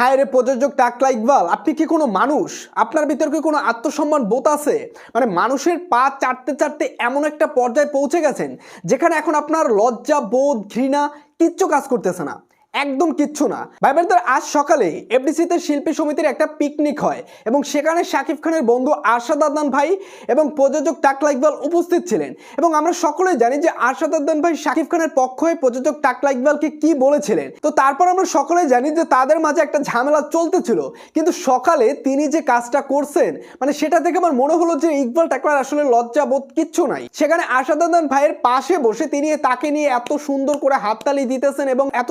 হায় রে প্রযোজক টাকলা ইকবাল আপনি কি কোনো মানুষ? আপনার ভিতর কি কোনো আত্মসম্মান বোধ আছে? মানে মানুষের পা চাটতে চাটতে এমন একটা পর্যায়ে পৌঁছে গেছেন, যেখানে এখন আপনার লজ্জা, বোধ, ঘৃণা কিচ্ছু কাজ করতেছে না। একদম কিচ্ছু না। ভাই বোনদের আজ সকালে এফডিসিতে শিল্পী সমিতির একটা পিকনিক হয় এবং সেখানে শাকিব খানের বন্ধু আরশাদ আদনান ভাই এবং প্রযোজক টাকলা ইকবাল উপস্থিত ছিলেন। এবং আমরা সকলেই জানি যে আরশাদ আদনান ভাই শাকিব খানের পক্ষ হয়ে প্রযোজক টাকলা ইকবালকে কি বলেছিলেন। তো তারপর আমরা সকলেই জানি যে তাদের মাঝে একটা ঝামেলা চলতেছিল। কিন্তু সকালে তিনি যে কাজটা করছেন মানে সেটা থেকে আমার মনে হলো যে ইকবাল টাকলার আসলে লজ্জা বোধ কিচ্ছু নাই। সেখানে আরশাদ আদনান ভাইয়ের পাশে বসে তিনি তাকে নিয়ে এত সুন্দর করে হাততালি দিতেছেন এবং এত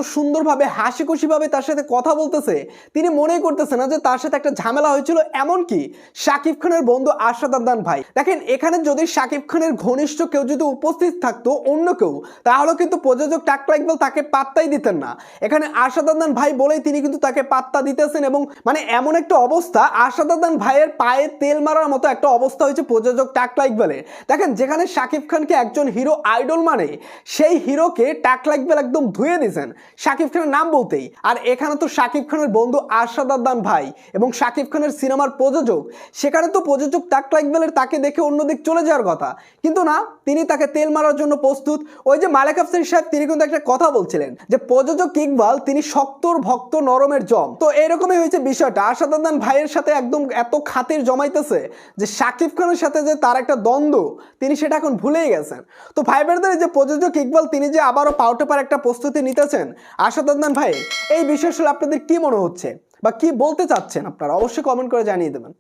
সুন্দরভাবে হাসি খুশি ভাবে তার সাথে কথা বলতেছে। তিনি মনেই করতেছে না যে তার সাথে একটা ঝামেলা হয়েছিল এমন কি শাকিব খানের বন্ধু আরশাদ আদনান ভাই। দেখেন, এখানে যদি শাকিব খানের ঘনিষ্ঠ কেউ যদি উপস্থিত থাকতো, অন্য কেউ তাহলে কিন্তু প্রযোজক টাকলা ইকবাল তাকে পাত্তাই দিতেন না। এখানে আরশাদ আদনান ভাই বলেই তিনি কিন্তু তাকে পাত্তা দিতেছেন এবং মানে এমন একটা অবস্থা, আরশাদ আদনান ভাইয়ের পায়ে তেল মারার মতো একটা অবস্থা হয়েছে প্রযোজক টাকলা ইকবালের দেখেন, যেখানে শাকিব খানকে একজন হিরো আইডল মানে সেই হিরোকে টাকলা ইকবাল একদম ধুয়ে দিয়েছেন। শাকিব খানের নাম বলতেই। আর এখানে তো শাকিব খানের বন্ধু আরশাদ ভাই এবং শাকিব খানের সিনেমার প্রযোজক। সেখানে তো প্রযোজক টাকলা ইকবালের তাকে দেখে অন্যদিক চলে যাওয়ার কথা। কিন্তু না, তিনি তাকে তেল মারার জন্য প্রস্তুত। ওই যে মালেক আফসারি সাহেব, তিনি কিন্তু একটা কথা বলছিলেন যে, প্রযোজক ইকবাল, তিনি শক্তর ভক্ত নরমের জম। তো এরকমই হয়েছে বিষয়টা। আরশাদ ভাইয়ের সাথে একদম এত খাতির জমাইতেছে যে, শাকিব খানের সাথে যে তার একটা দ্বন্দ্ব, তিনি সেটা এখন ভুলেই গেছেন। তো ভাই বোনদের যে প্রযোজক ইকবাল, তিনি যে আবারও পাউটে পার একটা প্রস্তুতি নিতেছেন আশাদ আদনান ভাই, এই বিষয় আসলে আপনাদের কি মনে হচ্ছে? বা কি বলতে চাচ্ছেন আপনারা? অবশ্যই কমেন্ট করে জানিয়ে দেবেন।